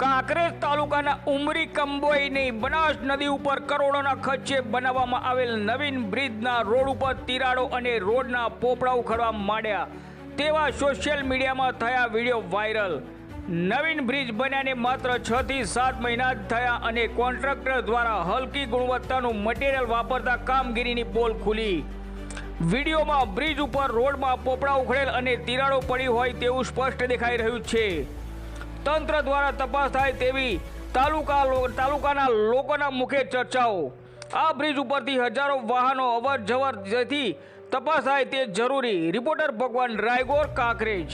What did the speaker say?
કાંકરેજ તાલુકાના ઉમરી કંબોઈની બનાસ નદી ઉપર કરોડોના ખર્ચે બનાવવામાં આવેલ નવીન બ્રિજના રોડ ઉપર તિરાડો અને રોડના પોપડા ઉખડવા માંડ્યા. તેવા સોશિયલ મીડિયામાં થયા વીડિયો વાયરલ. નવીન બ્રિજ બન્યાને માત્ર છ થી સાત મહિના જ થયા અને કોન્ટ્રાક્ટર દ્વારા હલકી ગુણવત્તાનું મટીરિયલ વાપરતા કામગીરીની પોલ ખુલી. વિડીયોમાં બ્રિજ ઉપર રોડમાં પોપડા ઉખડેલ અને તિરાડો પડી હોય તેવું સ્પષ્ટ દેખાઈ રહ્યું છે. તંત્ર દ્વારા તપાસ થાય તેવી તાલુકા તાલુકાના લોકોના મુખે ચર્ચાઓ. આ બ્રિજ ઉપરથી હજારો વાહનો અવર જવર જેથી તપાસ થાય તે જરૂરી. રિપોર્ટર ભગવાન રાયગોર કાંકરેજ.